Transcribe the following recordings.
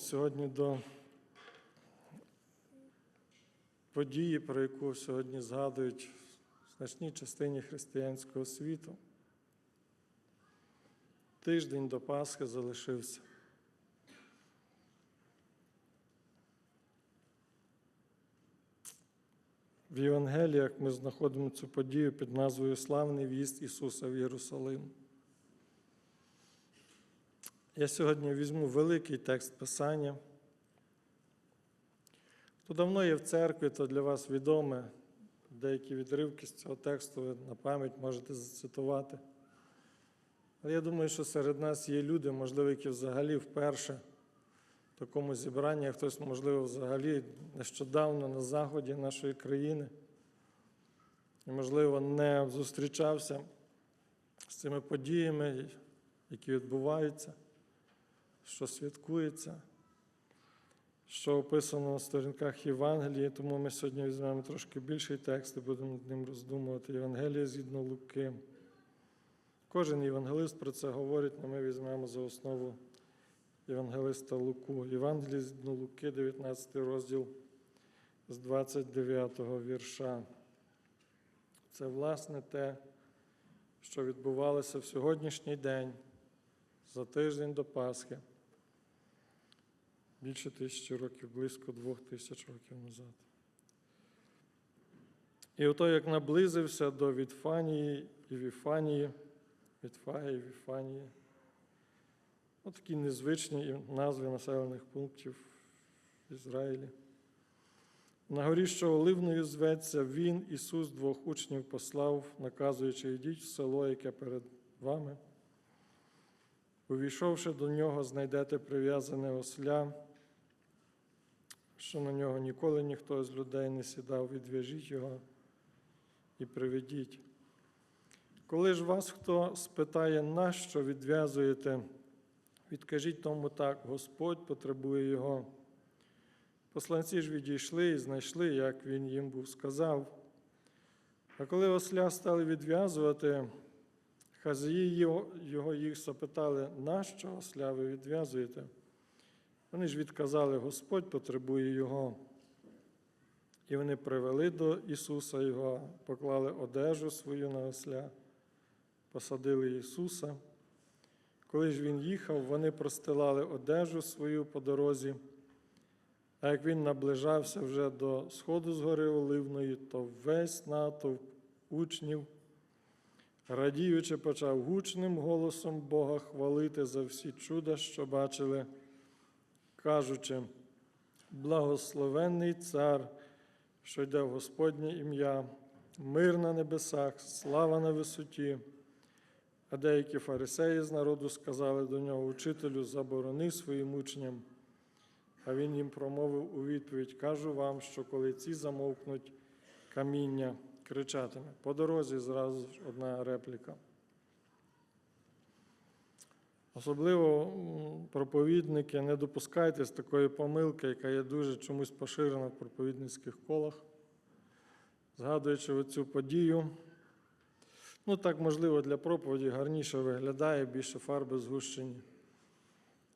сьогодні до події, про яку сьогодні згадують в значній частині християнського світу. Тиждень до Пасхи залишився. В Євангеліях ми знаходимо цю подію під назвою Славний в'їзд Ісуса в Єрусалим. Я сьогодні візьму великий текст Писання. Хто давно є в церкві, то для вас відоме. Деякі відривки з цього тексту ви на пам'ять можете зацитувати. Але я думаю, що серед нас є люди, можливо, які взагалі вперше в такому зібранні, хтось, можливо, взагалі нещодавно на заході нашої країни і, можливо, не зустрічався з цими подіями, які відбуваються, що святкується, що описано на сторінках Євангелії, тому ми сьогодні візьмемо трошки більший текст і будемо над ним роздумувати. Євангелія згідно Луки. Кожен євангелист про це говорить, але ми візьмемо за основу Євангелиста Луку. Євангелія згідно Луки, 19 розділ з 29 вірша. Це, власне, те, що відбувалося в сьогоднішній день, за тиждень до Пасхи, більше тисячі років, близько двох тисяч років назад. І ото як наблизився до Вітфанії і Віфанії, Вітфаї, Віфанії, от такі незвичні назви населених пунктів в Ізраїлі. На горі, що Оливною зветься, Він, Ісус, двох учнів послав, наказуючи, йдіть в село, яке перед вами. Увійшовши до нього, знайдете прив'язане осля, що на нього ніколи ніхто з людей не сідав, відв'яжіть його і приведіть. Коли ж вас хто спитає, нащо відв'язуєте, відкажіть тому так, Господь потребує його. Посланці ж відійшли і знайшли, як він їм був сказав. А коли осля стали відв'язувати, хазаї його їх запитали, нащо осля ви відв'язуєте? Вони ж відказали, Господь потребує його. І вони привели до Ісуса Його, поклали одежу свою на осля, посадили Ісуса. Коли ж Він їхав, вони простилали одежу свою по дорозі. А як він наближався вже до сходу з гори Оливної, то весь натовп учнів, радіючи, почав гучним голосом Бога хвалити за всі чуда, що бачили, кажучи, благословенний цар, що йде в Господнє ім'я, мир на небесах, слава на висоті. А деякі фарисеї з народу сказали до нього, учителю, заборони своїм учням. А він їм промовив у відповідь: кажу вам, що коли ці замовкнуть, каміння кричатиме. По дорозі зразу ж одна репліка. Особливо проповідники, не допускайтесь такої помилки, яка є дуже чомусь поширена в проповідницьких колах, згадуючи оцю подію. Ну, так, можливо, для проповіді гарніше виглядає, більше фарби згущені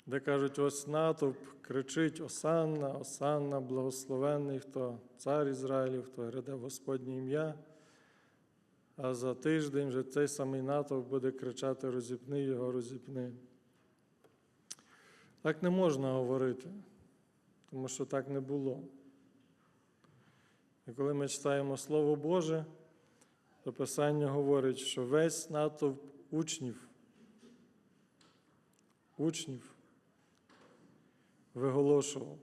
де кажуть, ось натовп кричить Осанна, Осанна, благословенний, хто цар Ізраїлів, хто гряде Господнє ім'я. А за тиждень вже цей самий натовп буде кричати розіпни його, розіпни. Так не можна говорити, тому що так не було. І коли ми читаємо Слово Боже, то Писання говорить, що весь натовп учнів, учнів виголошував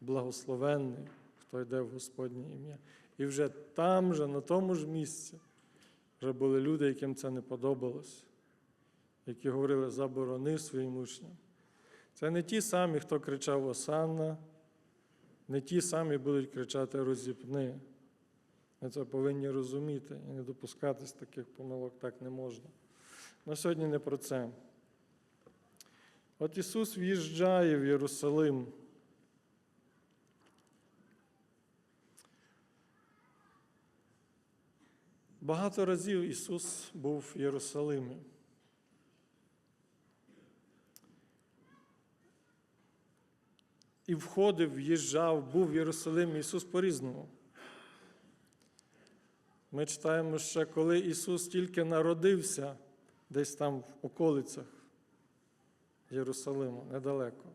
благословенний, хто йде в Господнє ім'я. І вже там, же, на тому ж місці, вже були люди, яким це не подобалось, які говорили заборони своїм учням. Це не ті самі, хто кричав Осанна, не ті самі будуть кричати розіпни. Ми це повинні розуміти і не допускатись таких помилок так не можна. На сьогодні не про це. От Ісус в'їжджає в Єрусалим. Багато разів Ісус був в Єрусалимі. і входив, в'їжджав, був в Єрусалимі Ісус по-різному. Ми читаємо ще, коли Ісус тільки народився десь там в околицях Єрусалиму, недалеко.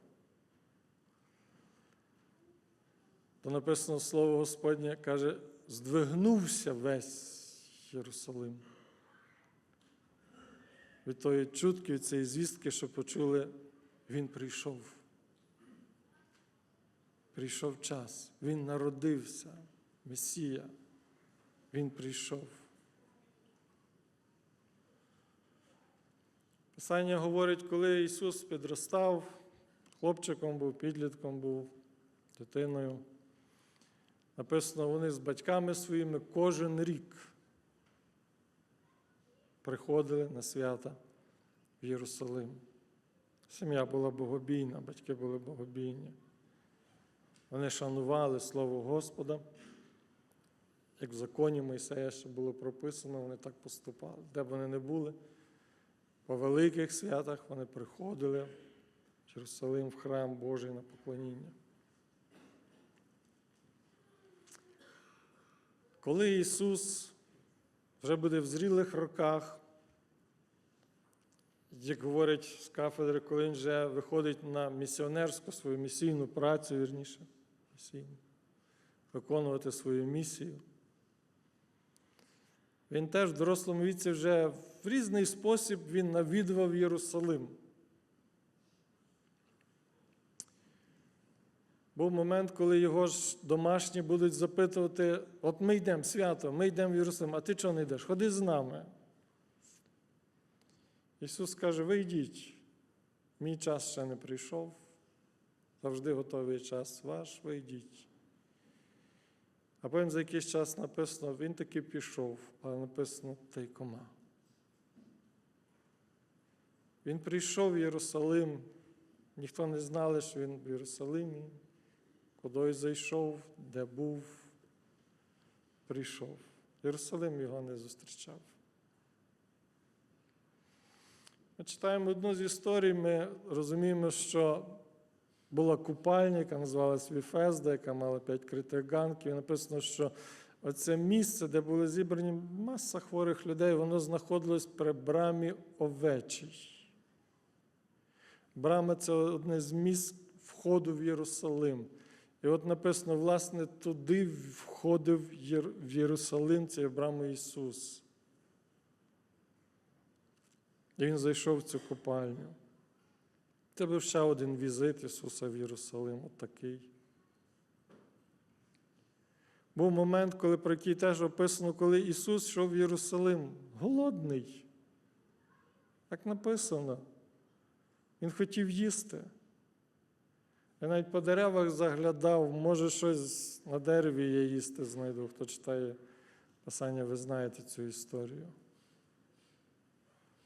То написано слово Господнє каже, здвигнувся весь Єрусалим. Від тої чутки, від цієї звістки, що почули, він прийшов. Прийшов час, він народився, Месія, він прийшов. Писання говорить, коли Ісус підростав, хлопчиком був, підлітком був, дитиною. Написано, вони з батьками своїми кожен рік приходили на свята в Єрусалим. Сім'я була богобійна, батьки були богобійні. Вони шанували Слово Господа. Як в законі Мойсея ще було прописано, вони так поступали. Де б вони не були, по великих святах вони приходили в Єрусалим, в храм Божий на поклоніння. Коли Ісус вже буде в зрілих роках, як говорять з кафедри, коли він вже виходить на місіонерську свою місійну працю, вірніше, місійну, виконувати свою місію. Він теж в дорослому віці вже в різний спосіб він навідував Єрусалим. Був момент, коли його ж домашні будуть запитувати: от ми йдемо свято, ми йдемо в Єрусалим, а ти чого не йдеш? Ходи з нами. Ісус каже: ви йдіть, мій час ще не прийшов, завжди готовий час ваш, ви йдіть. А потім за якийсь час написано, він таки пішов, але написано тайкома. Він прийшов в Єрусалим, ніхто не знали, що він в Єрусалимі, куди зайшов, де був, прийшов. Єрусалим його не зустрічав. Ми читаємо одну з історій, ми розуміємо, що була купальня, яка називалась Віфезда, яка мала п'ять критих ганків. І написано, що оце місце, де були зібрані маса хворих людей, воно знаходилось при брамі овечій. Брама це одне з місць входу в Єрусалим. І от написано, власне, туди входив в Єрусалим, це браму Ісус. І він зайшов в цю купальню. Це був ще один візит Ісуса в Єрусалим, такий. Був момент, коли про який теж описано, коли Ісус йшов в Єрусалим, голодний. Так написано. Він хотів їсти. Я навіть по деревах заглядав, може, щось на дереві я їсти знайду. Хто читає Писання, ви знаєте цю історію.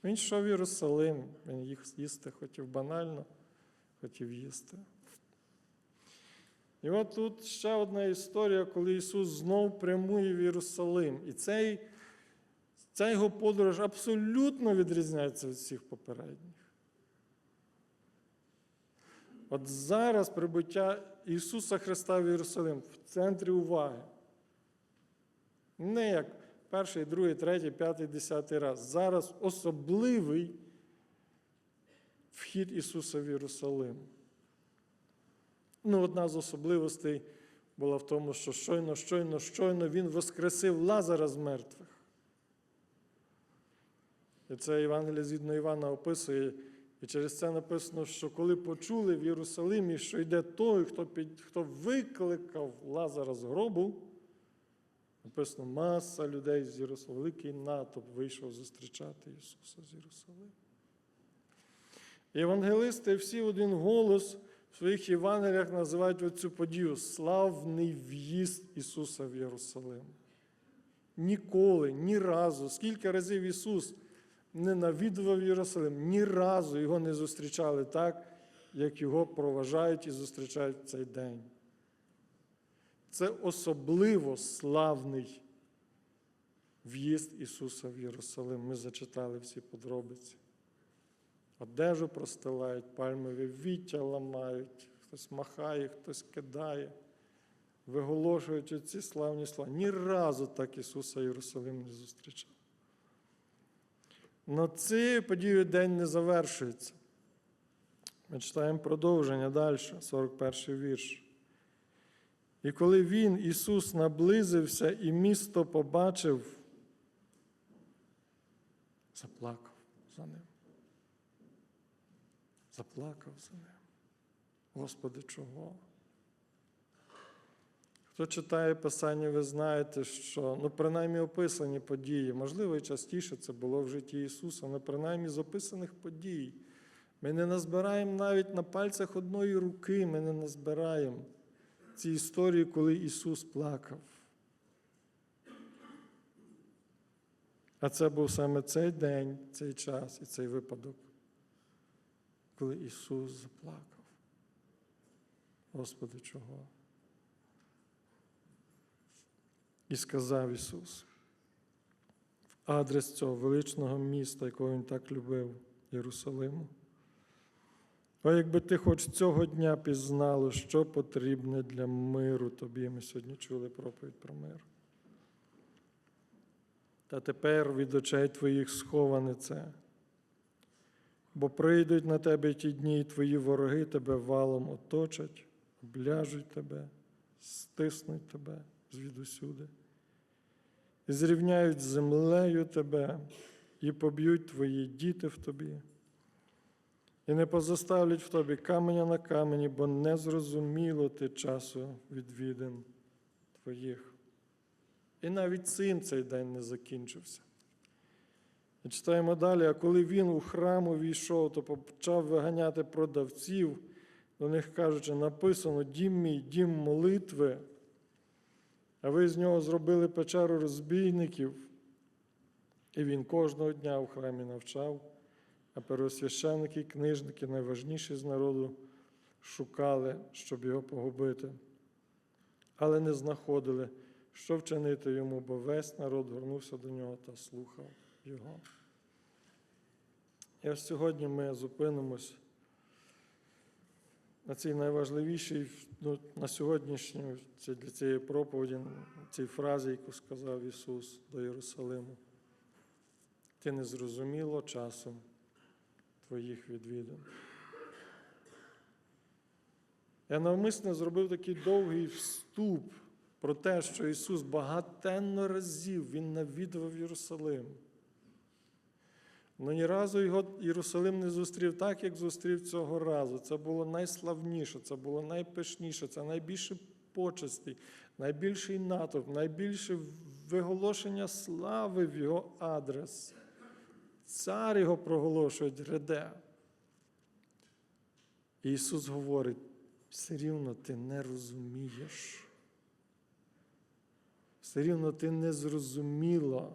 Він йшов в Єрусалим, він їх їсти хотів банально, хотів їсти. І от тут ще одна історія, коли Ісус знов прямує в Єрусалим. І цей, ця його подорож абсолютно відрізняється від всіх попередніх. От зараз прибуття Ісуса Христа в Єрусалим в центрі уваги. Не як перший, другий, третій, п'ятий, десятий раз. Зараз особливий вхід Ісуса в Єрусалим. Ну, одна з особливостей була в тому, що щойно, щойно, щойно Він воскресив Лазара з мертвих. І це Євангелія згідно Івана описує. І через це написано, що коли почули в Єрусалимі, що йде той, хто під, хто викликав Лазара з гробу, написано, маса людей з Єрусалиму, великий натовп вийшов зустрічати Ісуса з Єрусалиму. Євангелисти всі один голос в своїх Євангеліях називають оцю подію славний в'їзд Ісуса в Єрусалим. Ніколи, ні разу, скільки разів Ісус не навідував Єрусалим, ні разу його не зустрічали так, як його проважають і зустрічають цей день. Це особливо славний в'їзд Ісуса в Єрусалим. Ми зачитали всі подробиці. Одежу простилають, пальмові віття ламають, хтось махає, хтось кидає, виголошуючи ці славні слова. Ні разу так Ісуса Єрусалим не зустрічав. Но цією подією день не завершується. Ми читаємо продовження далі, 41 вірш. І коли він, Ісус, наблизився і місто побачив, заплакав за ним. Заплакав за ним. Господи, чого? Хто читає Писання, ви знаєте, що ну, принаймні описані події, можливо, і частіше це було в житті Ісуса, але принаймні з описаних подій. Ми не назбираємо навіть на пальцях одної руки, ми не назбираємо ці історії, коли Ісус плакав. А це був саме цей день, цей час і цей випадок, коли Ісус заплакав. Господи, чого? І сказав Ісус в адрес цього величного міста, якого Він так любив, Єрусалиму. О, якби ти хоч цього дня пізнало, що потрібне для миру тобі. Ми сьогодні чули проповідь про мир. Та тепер від очей твоїх сховане це. Бо прийдуть на тебе ті дні, і твої вороги тебе валом оточать, обляжуть тебе, стиснуть тебе звідусюди, і зрівняють з землею тебе, і поб'ють твої діти в тобі, і не позоставлять в тобі каменя на камені, бо не зрозуміло ти часу відвідин твоїх. І навіть цим цей день не закінчився. І читаємо далі, а коли він у храм увійшов, то почав виганяти продавців, до них кажучи, написано дім мій, дім молитви, а ви з нього зробили печеру розбійників. І він кожного дня у храмі навчав, а первосвященники книжники, найважніші з народу, шукали, щоб його погубити, але не знаходили, що вчинити йому, бо весь народ горнувся до нього та слухав його. І ось сьогодні ми зупинимось на цій найважливішій ну, на сьогоднішню це для цієї проповіді, цій фразі, яку сказав Ісус до Єрусалиму. Ти не зрозуміло часом твоїх відвідин. Я навмисно зробив такий довгий вступ про те, що Ісус багатенно разів Він навідував Єрусалим. Але ні разу його Єрусалим не зустрів так, як зустрів цього разу. Це було найславніше, це було найпишніше, це найбільше почесті, найбільший натовп, найбільше виголошення слави в його адрес. Цар його проголошують гряде. Ісус говорить: все рівно ти не розумієш. Все рівно ти не зрозуміла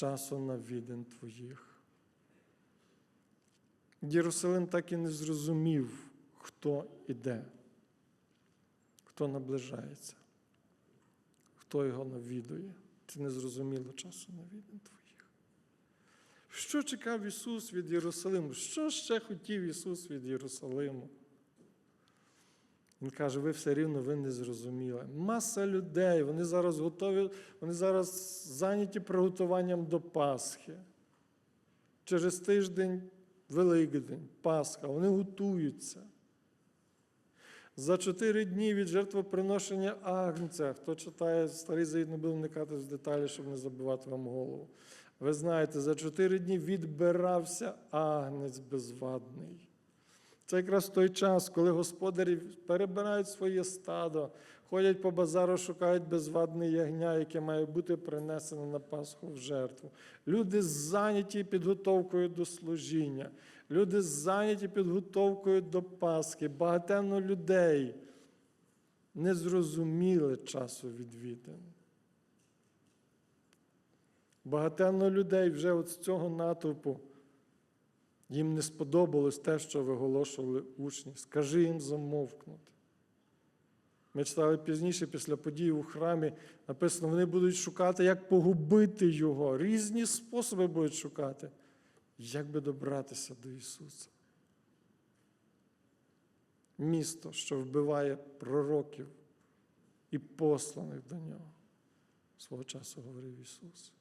часу на навідин твоїх. Єрусалим так і не зрозумів, хто іде, хто наближається, хто його навідує. Ти не зрозуміло часу навідин твоїх. Що чекав Ісус від Єрусалиму? Що ще хотів Ісус від Єрусалиму? Він каже, ви все рівно ви не зрозуміли. Маса людей, вони зараз готові, вони зараз зайняті приготуванням до Пасхи. Через тиждень Великдень, Пасха, вони готуються. За чотири дні від жертвоприношення Агнця, хто читає старий Заїд, не вникати в деталі, щоб не забивати вам голову. Ви знаєте, за чотири дні відбирався агнець безвадний. Це якраз той час, коли господарі перебирають своє стадо, ходять по базару, шукають безвадне ягня, яке має бути принесене на Пасху в жертву. Люди зайняті підготовкою до служіння, люди зайняті підготовкою до Пасхи. Багатенно людей не зрозуміли часу відвідин. Багатенно людей вже от з цього натовпу. Їм не сподобалось те, що виголошували учні. Скажи їм замовкнути. Ми читали пізніше, після подій у храмі, написано, вони будуть шукати, як погубити Його. Різні способи будуть шукати, як би добратися до Ісуса. місто, що вбиває пророків і посланих до нього. Свого часу говорив Ісус.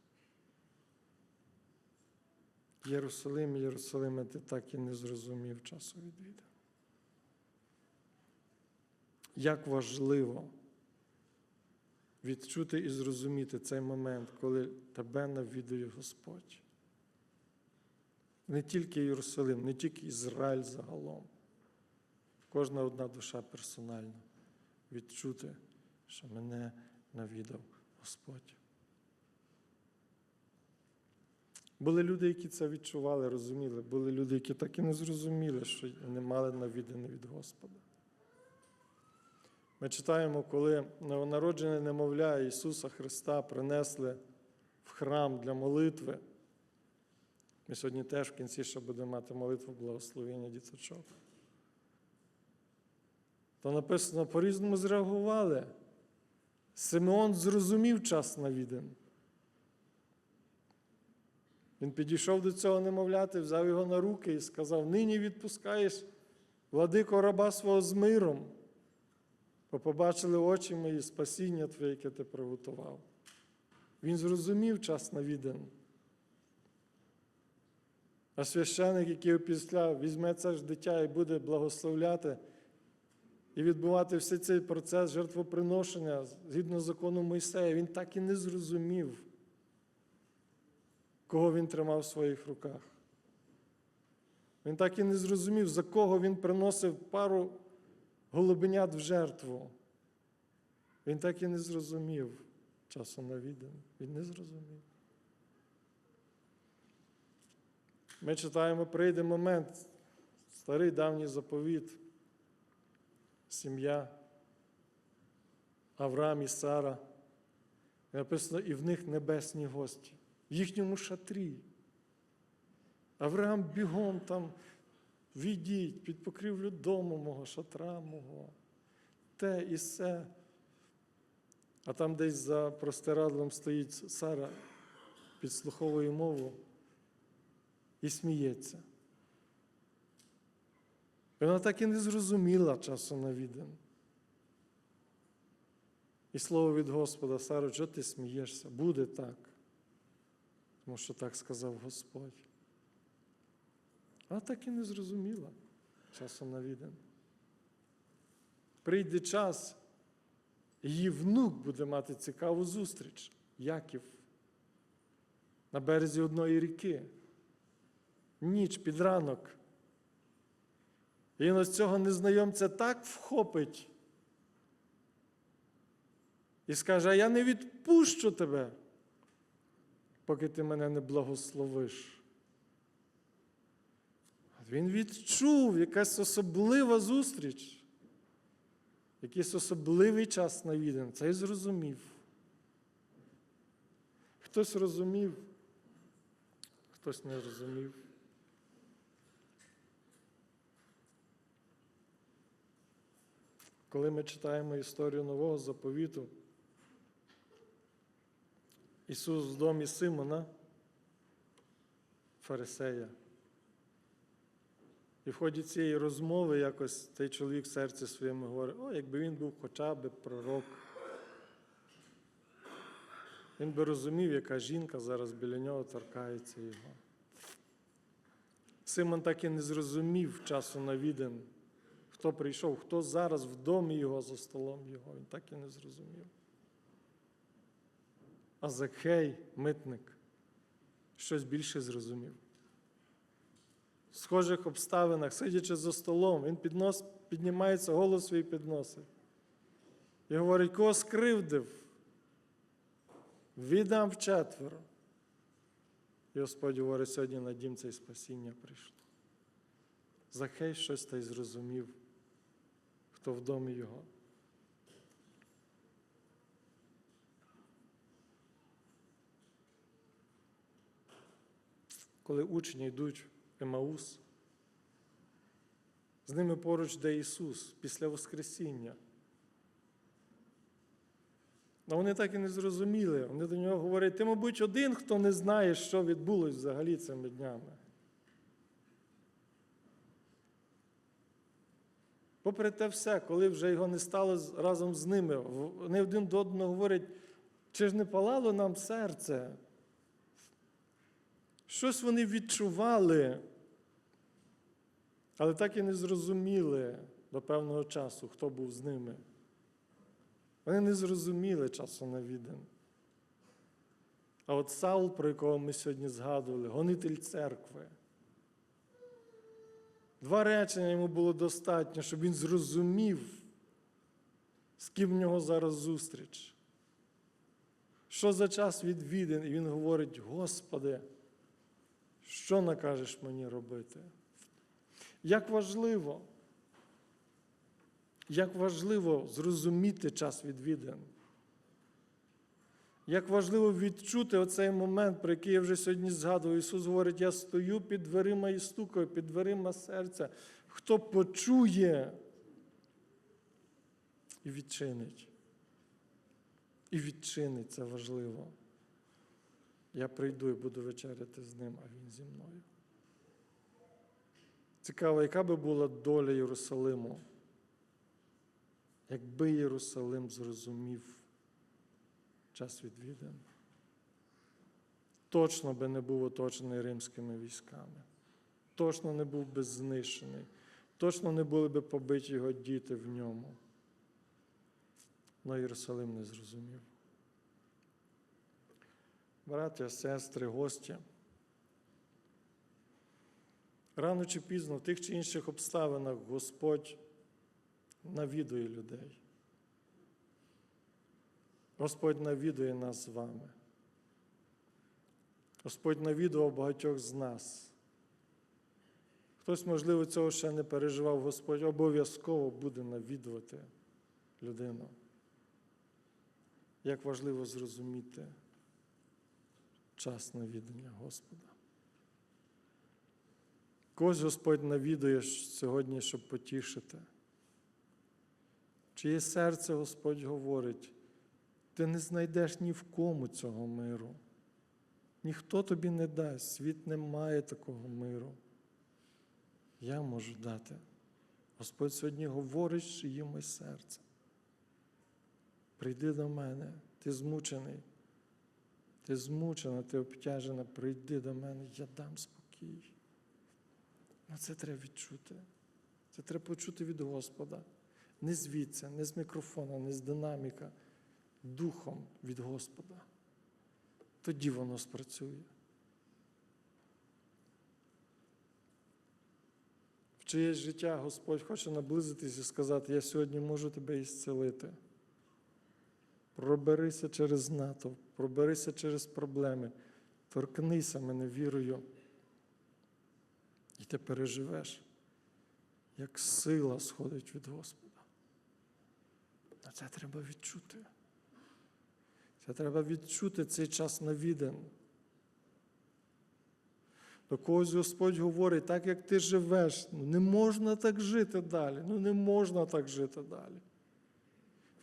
Єрусалим, Єрусалиме, ти так і не зрозумів часу відвідав. Як важливо відчути і зрозуміти цей момент, коли тебе навідує Господь. Не тільки Єрусалим, не тільки Ізраїль загалом. Кожна одна душа персонально відчути, що мене навідав Господь. Були люди, які це відчували, розуміли. Були люди, які так і не зрозуміли, що не мали навідане від Господа. Ми читаємо, коли новонароджене немовля Ісуса Христа принесли в храм для молитви. Ми сьогодні теж в кінці ще будемо мати молитву благословення діточок. То написано, по-різному зреагували. Симеон зрозумів час навідин. Він підійшов до цього немовляти, взяв його на руки і сказав: Нині відпускаєш владико раба свого з миром, бо побачили очі мої спасіння Твоє, яке ти приготував. Він зрозумів час навідин. А священик, який опісля візьме це ж дитя і буде благословляти і відбувати все цей процес жертвоприношення згідно закону Мойсея, він так і не зрозумів, кого він тримав в своїх руках. Він так і не зрозумів, за кого він приносив пару голубенят в жертву. Він так і не зрозумів часу навідин. Він не зрозумів. Ми читаємо, прийде момент, старий давній заповіт, сім'я, Авраам і Сара. Написано, і в них небесні гості, в їхньому шатрі. Авраам бігом там, відіть під покрівлю дому мого, шатра мого, те і се. А там десь за простирадлом стоїть Сара, підслуховує мову і сміється. Вона так і не зрозуміла часу навідин. І слово від Господа, Саро, що ти смієшся? Буде так. Тому що так сказав Господь. Вона так і не зрозуміла часу навідин. Прийде час, її внук буде мати цікаву зустріч, Яків, на березі одної ріки ніч під ранок. І ось цього незнайомця так вхопить і скаже: а я не відпущу тебе, поки ти мене не благословиш. Він відчув якась особлива зустріч, якийсь особливий час навіден. Це і зрозумів. Хтось розумів, хтось не розумів. Коли ми читаємо історію нового заповіту, Ісус в домі Симона, фарисея. І в ході цієї розмови якось цей чоловік в серці своєму говорить, о, якби він був хоча б пророк. Він би розумів, яка жінка зараз біля нього торкається його. Симон так і не зрозумів часу навіден, хто прийшов, хто зараз в домі його за столом його, він так і не зрозумів. А Закхей, митник, щось більше зрозумів. В схожих обставинах, сидячи за столом, він піднос, піднімається, голос свій підносить. І говорить, кого скривдив, віддам вчетверо. І Господь говорить, сьогодні на дім це спасіння прийшло. Захей щось та й зрозумів, хто в домі його. Коли учні йдуть в Емаус, з ними поруч де Ісус після Воскресіння. А вони так і не зрозуміли. Вони до нього говорять, ти, мабуть, один, хто не знає, що відбулось взагалі цими днями. Попри те все, коли вже його не стало разом з ними, вони один до одного говорять, чи ж не палало нам серце? Щось вони відчували, але так і не зрозуміли до певного часу, хто був з ними. Вони не зрозуміли часу навіден. А от Саул, про якого ми сьогодні згадували, гонитель церкви. Два речення йому було достатньо, щоб він зрозумів, з ким в нього зараз зустріч. Що за час відвідин, і він говорить: Господи, що накажеш мені робити? Як важливо, як важливо зрозуміти час відвідин. Як важливо відчути оцей момент, про який я вже сьогодні згадував. Ісус говорить: я стою під дверима і стукаю, під дверима серця. Хто почує і відчинить. І відчинить це важливо. Я прийду і буду вечеряти з ним, а він зі мною. Цікаво, яка би була доля Єрусалиму, якби Єрусалим зрозумів час відвідин. Точно би не був оточений римськими військами, точно не був би знищений, точно не були би побиті його діти в ньому. Но Єрусалим не зрозумів. Браття, сестри, гості. Рано чи пізно в тих чи інших обставинах Господь навідує людей. Господь навідує нас з вами. Господь навідував багатьох з нас. Хтось, можливо, цього ще не переживав, Господь обов'язково буде навідувати людину. Як важливо зрозуміти час навідання Господа. Когось Господь навідує сьогодні, щоб потішити. Чиє серце Господь говорить, ти не знайдеш ні в кому цього миру. Ніхто тобі не дасть, світ не має такого миру. Я можу дати. Господь сьогодні говорить чиїмось серцем. Прийди до мене, ти змучений, ти змучена, ти обтяжена, прийди до мене, я дам спокій. Ну, це треба відчути. Це треба почути від Господа. Не звідси, не з мікрофона, не з динаміка, духом від Господа. Тоді воно спрацює. В чиєсь життя Господь хоче наблизитись і сказати, я сьогодні можу тебе ісцелити. Проберися через натовп, проберися через проблеми, торкнися мене вірою. І ти переживеш, як сила сходить від Господа. На це треба відчути. Це треба відчути цей час навіден. До когось Господь говорить, так як ти живеш, ну не можна так жити далі. Ну не можна так жити далі.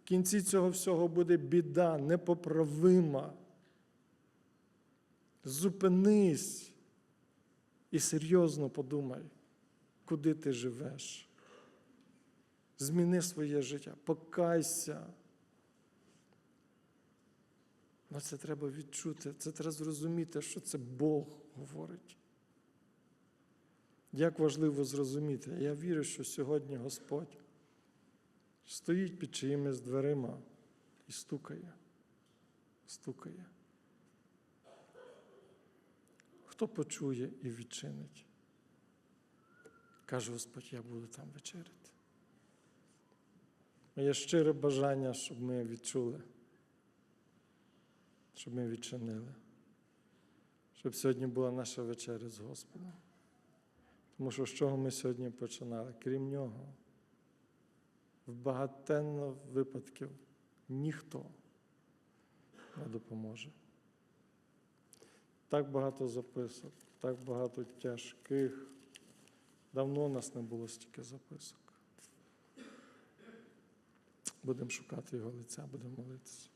В кінці цього всього буде біда непоправима. Зупинись і серйозно подумай, куди ти живеш. Зміни своє життя, покайся. Ну, це треба відчути, це треба зрозуміти, що це Бог говорить. Як важливо зрозуміти. Я вірю, що сьогодні Господь стоїть під чиїмись дверима і стукає, стукає. Хто почує і відчинить? Каже Господь, я буду там вечеряти. Моє щире бажання, щоб ми відчули, щоб ми відчинили, щоб сьогодні була наша вечеря з Господом. Тому що з чого ми сьогодні починали? Крім нього, в багатенно випадків ніхто не допоможе. Так багато записок, так багато тяжких. Давно у нас не було стільки записок. Будемо шукати його лиця, будемо молитися.